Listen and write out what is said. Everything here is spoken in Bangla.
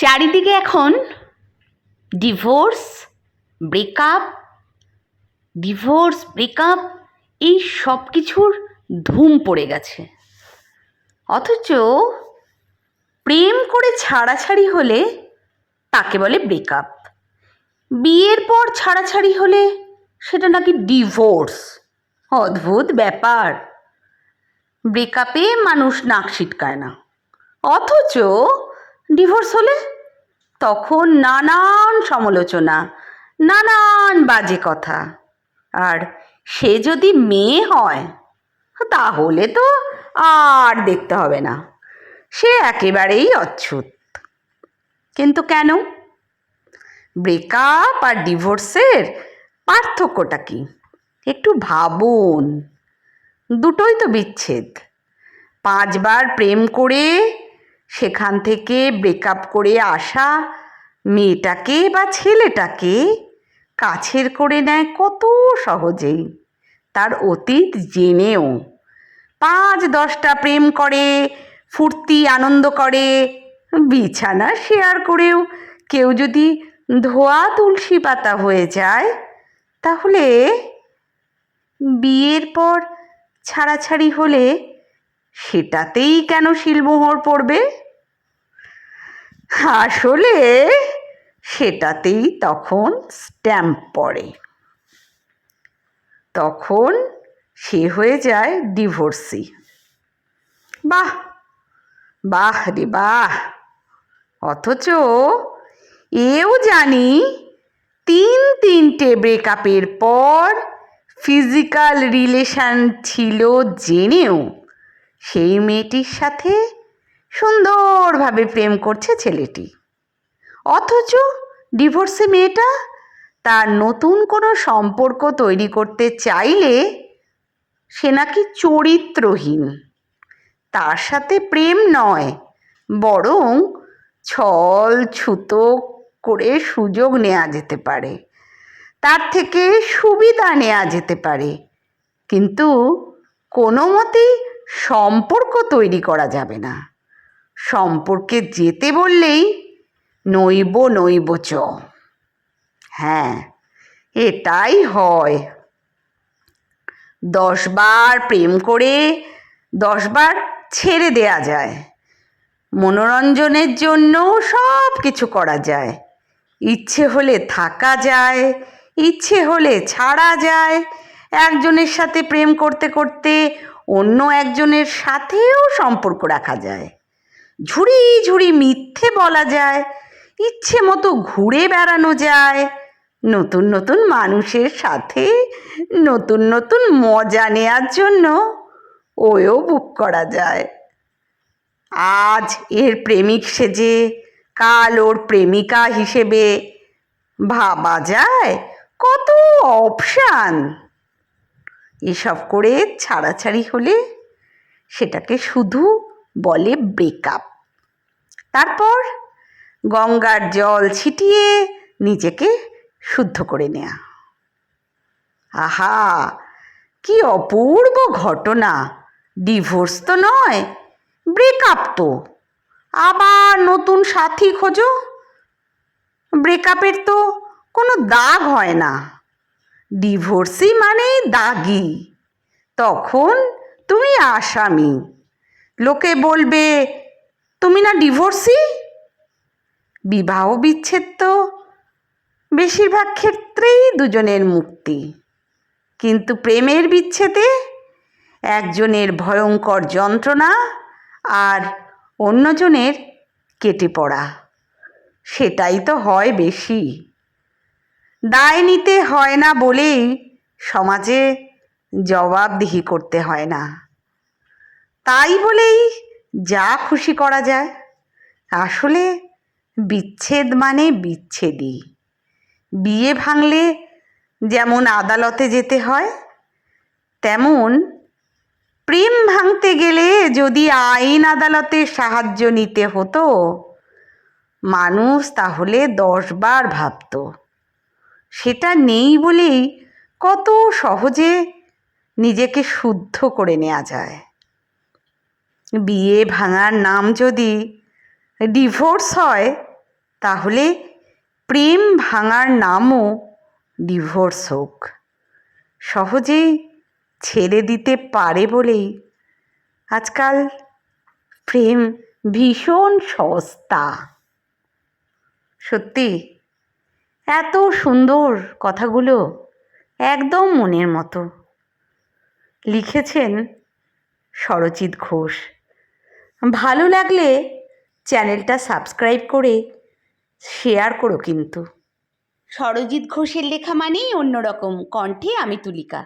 চারিদিকে এখন ডিভোর্স ব্রেকআপ ডিভোর্স ব্রেকআপ এই সব কিছুর ধুম পড়ে গেছে। অথচ প্রেম করে ছাড়াছাড়ি হলে তাকে বলে ব্রেকআপ বিয়ের পর ছাড়াছাড়ি হলে সেটা নাকি ডিভোর্স অদ্ভুত ব্যাপার। ব্রেকআপে মানুষ নাক ছিটকায় না। অথচ ডিভোর্স হলে? তখন নানান সমালোচনা, নানান বাজে কথা। আর সে যদি মেয়ে হয়, তাহলে তো আর দেখতে হবে না। সে একেবারেই অচ্ছুত। কিন্তু কেন? ব্রেকআপ আর ডিভোর্সের পার্থক্যটা কি? একটু ভাবুন। দুটোই তো বিচ্ছেদ। পাঁচবার প্রেম করে সেখান থেকে ব্রেকআপ করে আসা মেয়েটাকে বা ছেলেটাকে কাছের করে নেয় কত সহজেই। তার অতীত জেনেও পাঁচ দশটা প্রেম করে, ফুর্তি আনন্দ করে, বিছানা শেয়ার করেও কেউ যদি ধোয়া তুলসী পাতা হয়ে যায়, তাহলে বিয়ের পর ছাড়াছাড়ি হলে সেটাতেই কেন শিলমোহর পড়বে? আসলে সেটাতেই তখন স্ট্যাম্প পড়ে। তখন সে হয়ে যায় ডিভোর্সি বাহ! বাহ রে বাহ! অথচ এও জানি তিন তিনটে ব্রেকআপের পর ফিজিক্যাল রিলেশন ছিল জেনেও সেই মেয়েটির সাথে সুন্দরভাবে প্রেম করছে ছেলেটি। অথচ ডিভোর্সে মেয়েটা তার নতুন কোনো সম্পর্ক তৈরি করতে চাইলে সে নাকি চরিত্রহীন। তার সাথে প্রেম নয়, বরং ছল ছুতো করে সুযোগ নেওয়া যেতে পারে। তার থেকে সুবিধা নেওয়া যেতে পারে। কিন্তু কোনো মতেই সম্পর্ক তৈরি করা যাবে না। সম্পর্কে যেতে বললেই নইব নইব চ। হ্যাঁ এটাই হয়। দশবার প্রেম করে দশবার ছেড়ে দেয়া যায়। মনোরঞ্জনের জন্য সব কিছু করা যায়। ইচ্ছে হলে থাকা যায়, ইচ্ছে হলে ছাড়া যায়। একজনের সাথে প্রেম করতে করতে অন্য একজনের সাথেও সম্পর্ক রাখা যায়। ঝুড়ি ঝুড়ি মিথ্যে বলা যায়, ইচ্ছে মতো ঘুরে বেড়ানো যায়, নতুন নতুন মানুষের সাথে নতুন নতুন মজা নেওয়ার জন্য ওয়েও বুক করা যায়। আজ এর প্রেমিক সেজে, কাল ওর প্রেমিকা হিসেবে ভাবা যায় কত অপশান। এসব করে ছাড়াছাড়ি হলে সেটাকে শুধু বলে ব্রেকআপ তারপর গঙ্গার জল ছিটিয়ে নিজেকে শুদ্ধ করে নেয়া। আহা, কি অপূর্ব ঘটনা। ডিভোর্স তো নয় ব্রেকআপ তো। আবার নতুন সাথী খোঁজো। ব্রেকআপের তো কোনো দাগ হয় না। ডিভোর্সই মানে দাগি। তখন তুমি আসামি। লোকে বলবে, তুমি না ডিভোর্সি? বিবাহ বিচ্ছেদ তো বেশিরভাগ ক্ষেত্রেই দুজনের মুক্তি। কিন্তু প্রেমের বিচ্ছেদে একজনের ভয়ঙ্কর যন্ত্রণা আর অন্যজনের কেটে পড়া। সেটাই তো হয় বেশি। দায় নিতে হয় না বলেই সমাজে জবাবদিহি করতে হয় না। তাই বলেই যা খুশি করা যায়। আসলে বিচ্ছেদ মানে বিচ্ছেদই। বিয়ে ভাঙলে যেমন আদালতে যেতে হয়, তেমন প্রেম ভাঙতে গেলে যদি আইন আদালতের সাহায্য নিতে হতো, মানুষ তাহলে দশবার ভাবত। সেটা নেই বলেই কত সহজে নিজেকে শুদ্ধ করে নেওয়া যায়। বিয়ে ভাঙার নাম যদি ডিভোর্স হয়, তাহলে প্রেম ভাঙার নামও ডিভোর্স হোক। সহজেই ছেড়ে দিতে পারে বলেই আজকাল প্রেম ভীষণ সস্তা। সত্যি এত সুন্দর কথাগুলো একদম মনের মতো। লিখেছেন সরজিৎ ঘোষ। ভালো লাগলে চ্যানেলটা সাবস্ক্রাইব করে শেয়ার করো কিন্তু। সরজিৎ ঘোষের লেখা মানেই অন্যরকম, কণ্ঠে আমি তুলিকা।